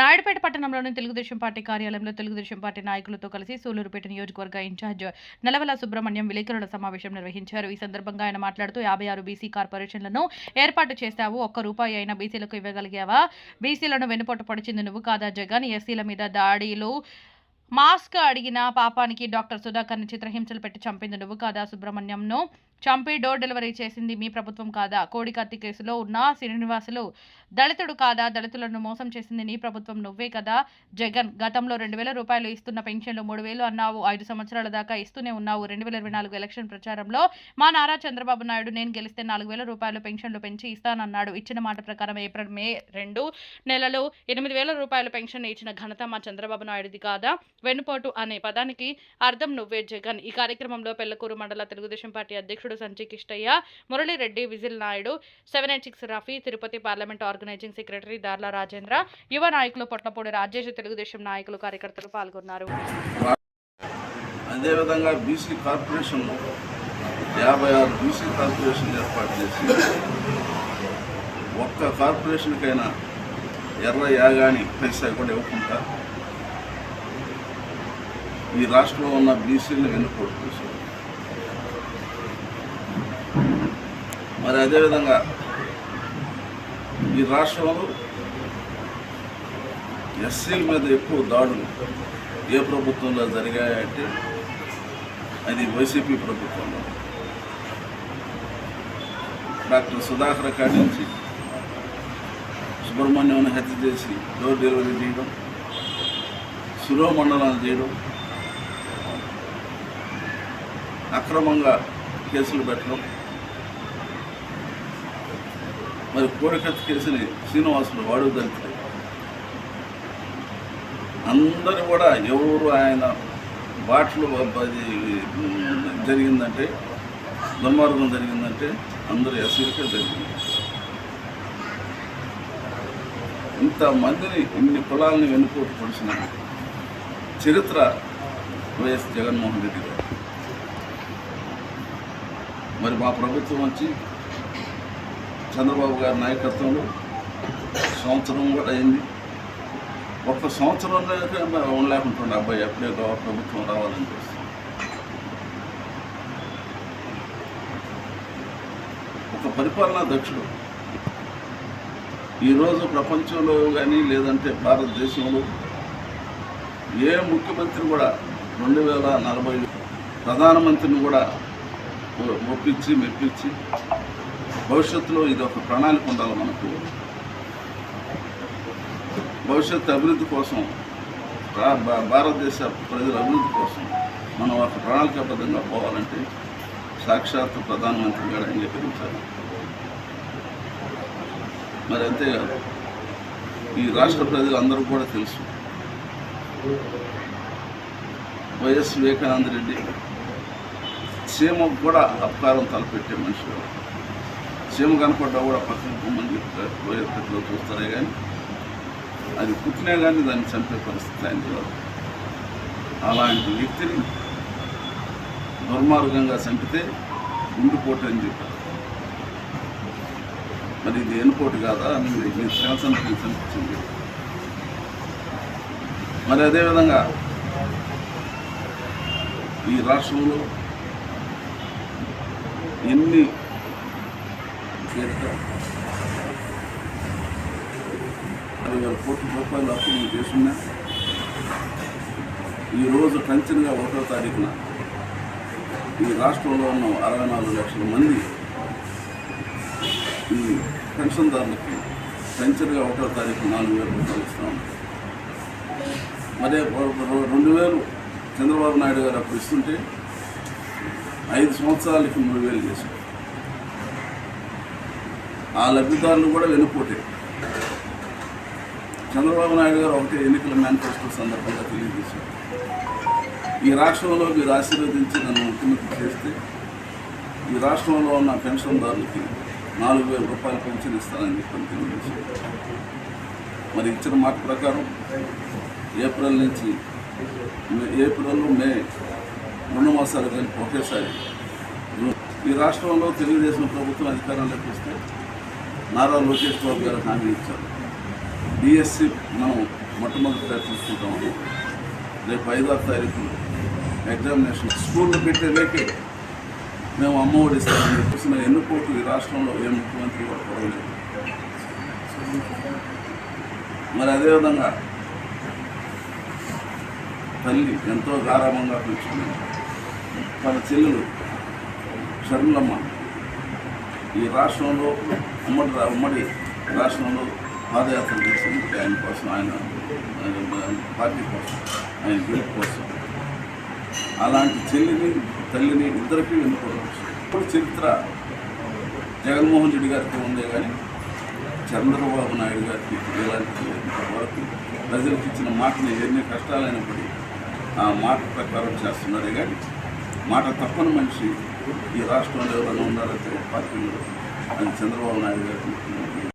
నాయుడుపేట పట్టణంలోని తెలుగుదేశం పార్టీ కార్యాలయంలో తెలుగుదేశం పార్టీ నాయకులతో కలిసి సూలూరుపేట నియోజకవర్గ ఇన్ఛార్జ్ నెలవల సుబ్రహ్మణ్యం విలేకరుల సమావేశం నిర్వహించారు. ఈ సందర్భంగా ఆయన మాట్లాడుతూ యాభై ఆరు బీసీ కార్పొరేషన్లను ఏర్పాటు చేశావు ఒక్క రూపాయి అయినా బీసీలకు ఇవ్వగలిగావా? బీసీలను వెనుపోటు పడిచింది నువ్వు కాదా జగన్? ఎస్సీల మీద దాడిలు మాస్క్ అడిగిన పాపానికి డాక్టర్ సుధాకర్ని చిత్రహింసలు పెట్టి చంపింది నువ్వు కాదా సుబ్రహ్మణ్యంను? చంపి డోర్ డెలివరీ చేసింది మీ ప్రభుత్వం కాదా? కోడికత్తి కేసులో ఉన్న శ్రీనివాసులు దళితుడు కాదా? దళితులను మోసం చేసింది నీ ప్రభుత్వం నువ్వే కదా? జగన్ గతంలో రెండు వేల రూపాయలు ఇస్తున్న పెన్షన్లు మూడు వేలు అన్నావు. ఐదు సంవత్సరాల దాకా ఇస్తూనే ఉన్నావు. రెండు వేల ఇరవై నాలుగు ఎలక్షన్ ప్రచారంలో మా నారా చంద్రబాబు నాయుడు నేను గెలిస్తే నాలుగు వేల రూపాయలు పెన్షన్లు పెంచి ఇస్తానన్నాడు. ఇచ్చిన మాట ప్రకారం ఏప్రిల్ మే రెండు నెలలు ఎనిమిది వేల రూపాయలు పెన్షన్ ఇచ్చిన ఘనత మా చంద్రబాబు నాయుడుది కాదా? వెన్నుపోటు అనే పదానికి అర్థం నువ్వే జగన్. ఈ కార్యక్రమంలో పెళ్ళకూరు మండల తెలుగుదేశం పార్టీ అధ్యక్షుడు Sanjay Kishtaiah Muralireddy Vijil Naidu seven eight six Rafi Tirupati parliament organising secretary Darla Rajendra యువ నాయకులు పొట్లపూడి రాజేష్ తెలుగుదేశం నాయకులు కార్యకర్తలు పాల్గొన్నారు. అదేవిధంగా బీసీ కార్పొరేషన్ యాభై ఆరు బీసీ కార్పొరేషన్ ఏర్పాటు చేసి ఒక్క కార్పొరేషన్కైనా ఎర్ర యాగాని పైసా కూడా ఇవ్వకుండా ఈ రాష్ట్రంలో ఉన్న బీసీలను వెనుకోటు చేశారు మరి అదేవిధంగా ఈ రాష్ట్రంలో ఎస్సీల మీద ఎక్కువ దాడులు ఏ ప్రభుత్వంలో జరిగాయంటే అది వైసీపీ ప్రభుత్వంలో. డాక్టర్ సుధాకర్ కాడి నుంచి సుబ్రహ్మణ్యం హత్య చేసి డోర్ డెలివరీ చేయడం శిరోమండలాలు చేయడం అక్రమంగా కేసులు పెట్టడం. మరి కోరికత్ కేసుని శ్రీనివాసులు వాడు దళితుడు. అందరూ కూడా ఎవరు ఆయన బాటలు జరిగిందంటే దుర్మార్గం జరిగిందంటే అందరూ ఎస్సీలకే జరిగింది. ఇంతమందిని ఇన్ని కులాలని వెనుకోటు పొడిచిన చరిత్ర వైఎస్ జగన్మోహన్ రెడ్డి గారు. మరి మా ప్రభుత్వం వచ్చి చంద్రబాబు గారి నాయకత్వంలో సంవత్సరం కూడా అయింది. ఒక్క సంవత్సరం ఉండలేకుంటుండే అబ్బాయి ఎప్పుడే గవ- ప్రభుత్వం రావాలని ఒక పరిపాలనా దక్షుడు. ఈరోజు ప్రపంచంలో కానీ లేదంటే భారతదేశంలో ఏ ముఖ్యమంత్రి కూడా రెండు వేల నలభై ప్రధానమంత్రిని కూడా ఒప్పించి మెప్పించి భవిష్యత్తులో ఇది ఒక ప్రణాళిక ఉండాలి మనకు. భవిష్యత్తు అభివృద్ధి కోసం రా- భా- భారతదేశ ప్రజల అభివృద్ధి కోసం మనం ఒక ప్రణాళికాబద్ధంగా పోవాలంటే సాక్షాత్ ప్రధానమంత్రి గారు అంగీకరించాలి. మరి అంతేకాదు ఈ రాష్ట్ర ప్రజలందరూ కూడా తెలుసు. వైఎస్ వివేకానంద రెడ్డి సీమకు కూడా అపకారం తలపెట్టే మనిషి వాడు. సీమ కనపడ్డా కూడా పక్కన పొమ్మని చెప్తారు చూస్తారే కానీ అది పుట్టినా కానీ దాన్ని చంపే పరిస్థితి ఆయనది అలాంటి వ్యక్తిని దుర్మార్గంగా చంపితే గుండుపోటు అని చెప్పారు. మరి ఇది ఎన్నుపోటు కాదా? అని మీరు తెలుసని చంపించింది. మరి అదేవిధంగా ఈ రాష్ట్రంలో ఎన్ని అరవై వేల కోట్ల రూపాయలు అప్పు నేను చేసున్నా ఈరోజు టెన్షన్గా ఒకటో తారీఖున ఈ రాష్ట్రంలో ఉన్న అరవై నాలుగు లక్షల మంది ఈ పెన్షన్దారులకి పెన్షన్గా ఒకటో తారీఖు నాలుగు వేల రూపాయలు ఇస్తాం అదే రెండు వేలు చంద్రబాబు నాయుడు గారు అప్పుడు ఇస్తుంటే ఐదు సంవత్సరాలకి మూడు వేలు చేశారు ఆ లబ్ధిదారులు కూడా వెనుపోతే చంద్రబాబు నాయుడు గారు ఒకటే ఎన్నికల మేనిఫెస్టో సందర్భంగా తెలియజేశారు. ఈ రాష్ట్రంలో మీరు ఆశీర్వదించి నన్ను ముఖ్యమంత్రి చేస్తే ఈ రాష్ట్రంలో ఉన్న పెన్షన్దారులకి నాలుగు వేల రూపాయలు పెన్షన్ ఇస్తానని చెప్పని తెలియజేశారు. మరి ఇచ్చిన మాట ప్రకారం ఏప్రిల్ నుంచి ఏప్రిల్ మే రెండు కానీ ఒకేసారి ఈ రాష్ట్రంలో తెలుగుదేశం ప్రభుత్వం అధికారంలోకి వస్తే నారా లోకేష్ బాబు గారు హామీ ఇచ్చారు. డిఎస్సి మనం మొట్టమొదటి తీసుకుంటాము రేపు ఐదో తారీఖు ఎగ్జామినేషన్. స్కూల్లో పెట్టే లేకే మేము అమ్మఒడి ఇస్తామని చెప్పేసిన ఎన్ని కోట్లు ఈ రాష్ట్రంలో ఏ ముఖ్యమంత్రి కూడా కొరవలేదు మరి అదేవిధంగా తల్లి ఎంతో గారాభంగా పెంచుకుని తన చెల్లెలు షర్మిలమ్మ ఈ రాష్ట్రంలో ఉమ్మడి రా- ఉమ్మడి రాష్ట్రంలో పాదయాత్ర చేసింది ఆయన కోసం ఆయన పార్టీ కోసం ఆయన గెలుపు కోసం. అలాంటి చెల్లిని తల్లిని ఇద్దరికీ వెనుకోవచ్చు ఇప్పుడు చరిత్ర జగన్మోహన్ రెడ్డి గారికి ఉందే కానీ చంద్రబాబు నాయుడు గారికి ఇలాంటి ప్రజలకు ఇచ్చిన మాటని ఎన్ని కష్టాలైనప్పటికీ ఆ మాట ప్రకారం చేస్తున్నారే కానీ మాట తప్పని మనిషి ఈ రాష్ట్రంలో ఎవరైనా ఉన్నారంటే పార్టీలో అని చంద్రబాబు నాయుడు గారు.